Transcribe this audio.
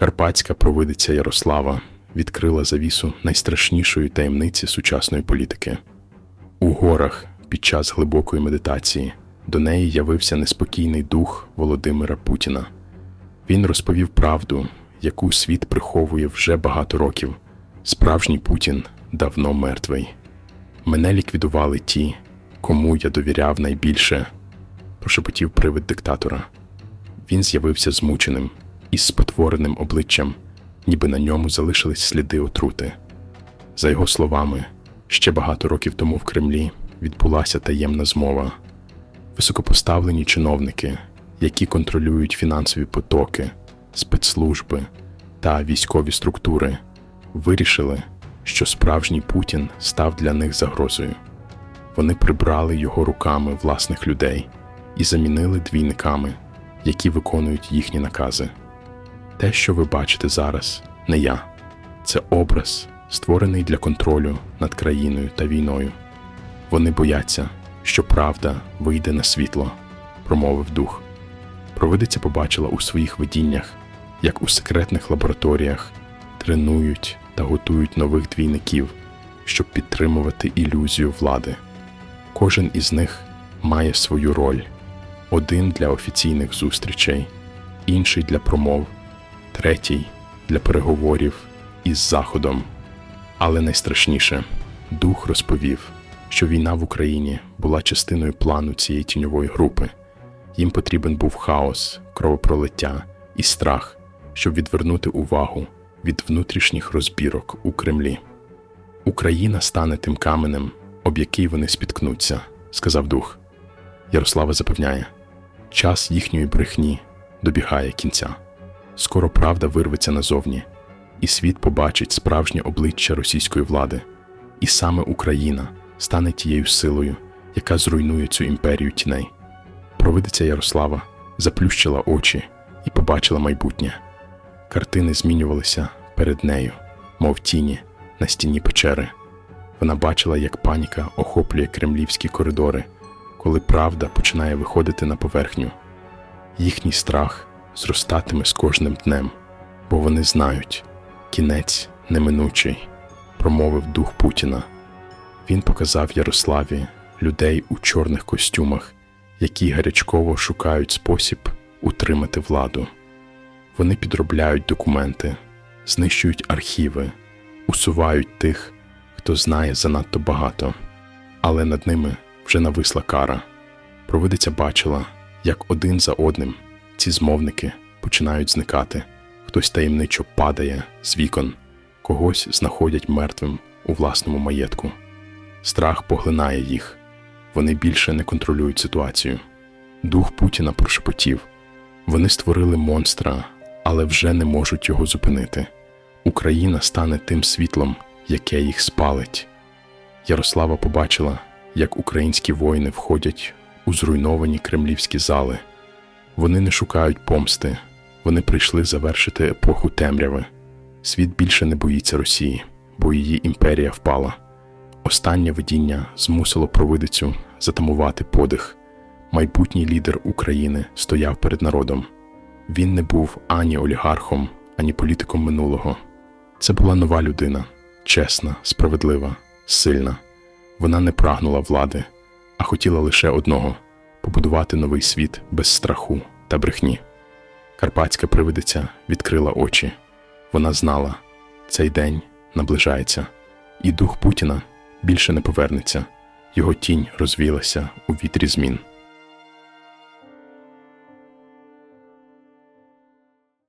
Карпатська провидиця Ярослава відкрила завісу найстрашнішої таємниці сучасної політики. У горах під час глибокої медитації до неї явився неспокійний дух Володимира Путіна. Він розповів правду, яку світ приховує вже багато років. Справжній Путін давно мертвий. Мене ліквідували ті, кому я довіряв найбільше, прошепотів привид диктатора. Він з'явився змученим із спотвореним обличчям, ніби на ньому залишились сліди отрути. За його словами, ще багато років тому в Кремлі відбулася таємна змова. Високопоставлені чиновники, які контролюють фінансові потоки, спецслужби та військові структури, вирішили, що справжній Путін став для них загрозою. Вони прибрали його руками власних людей і замінили двійниками, які виконують їхні накази. Те, що ви бачите зараз, не я, це образ, створений для контролю над країною та війною. Вони бояться, що правда вийде на світло, промовив дух. Провидиця побачила у своїх видіннях, як у секретних лабораторіях тренують та готують нових двійників, щоб підтримувати ілюзію влади. Кожен із них має свою роль: один для офіційних зустрічей, інший для промов, третій для переговорів із Заходом. Але найстрашніше, дух розповів, що війна в Україні була частиною плану цієї тіньової групи. Їм потрібен був хаос, кровопролиття і страх, щоб відвернути увагу від внутрішніх розбірок у Кремлі. Україна стане тим каменем, об який вони спіткнуться, сказав дух. Ярослава запевняє, час їхньої брехні добігає кінця. Скоро правда вирветься назовні, і світ побачить справжнє обличчя російської влади, і саме Україна стане тією силою, яка зруйнує цю імперію тіней. Провидиця Ярослава заплющила очі і побачила майбутнє. Картини змінювалися перед нею, мов тіні на стіні печери. Вона бачила, як паніка охоплює кремлівські коридори, коли правда починає виходити на поверхню. Їхній страх зростатиме з кожним днем, бо вони знають, кінець неминучий, промовив дух Путіна. Він показав Ярославі людей у чорних костюмах, які гарячково шукають спосіб утримати владу. Вони підробляють документи, знищують архіви, усувають тих, хто знає занадто багато, але над ними вже нависла кара. Провидиця бачила, як один за одним ці змовники починають зникати, хтось таємничо падає з вікон, когось знаходять мертвим у власному маєтку. Страх поглинає їх, вони більше не контролюють ситуацію. Дух Путіна прошепотів. Вони створили монстра, але вже не можуть його зупинити. Україна стане тим світлом, яке їх спалить. Ярослава побачила, як українські воїни входять у зруйновані кремлівські зали. Вони не шукають помсти, вони прийшли завершити епоху темряви. Світ більше не боїться Росії, бо її імперія впала. Останнє видіння змусило провидицю затамувати подих. Майбутній лідер України стояв перед народом. Він не був ані олігархом, ані політиком минулого. Це була нова людина, чесна, справедлива, сильна. Вона не прагнула влади, а хотіла лише одного побудувати новий світ без страху та брехні. Карпатська привидиця відкрила очі. Вона знала, цей день наближається, і дух Путіна більше не повернеться. Його тінь розвілася у вітрі змін.